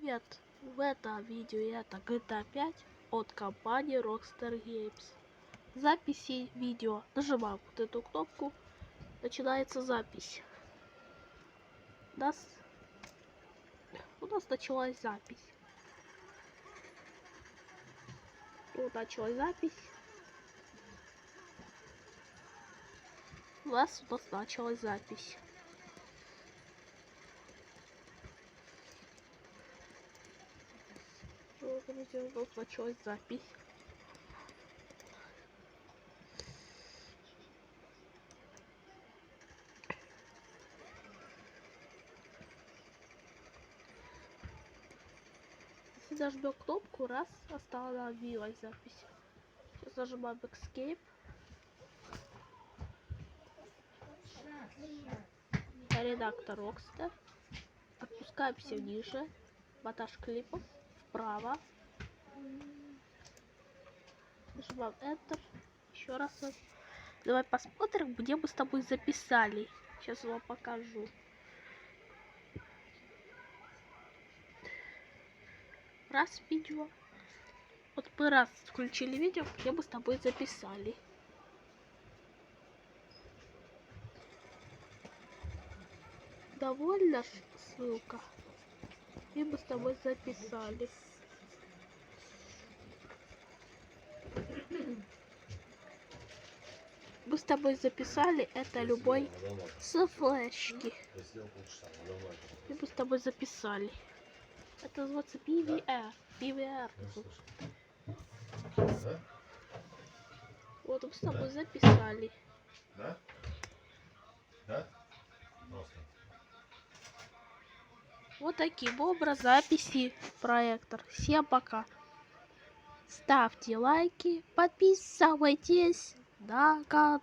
Привет! В этом видео это GTA 5 от компании Rockstar Games. Записи видео. Нажимаем вот эту кнопку. Начинается запись. У нас, у нас началась запись. Вот началась запись. У нас у нас началась запись. Нас началась запись. Если нажмем кнопку, раз, остановилась запись. Сейчас нажимаем Escape. Редактор Rockstar. Опускаемся ниже. Монтаж клипов. Вправо. Нажимаем Enter. Еще раз. Давай посмотрим, где мы с тобой записали. Сейчас вам покажу. Раз видео. Вот мы раз включили видео, где мы с тобой записали. Довольно ссылка. И мы с тобой записали. Мы с тобой записали это любой с флешки. И мы с тобой записали. Это называется PVR. PVR. Вот мы с тобой записали. Да? Да? Просто. Вот таким образом записи проектор. Всем пока. Ставьте лайки, подписывайтесь на канал.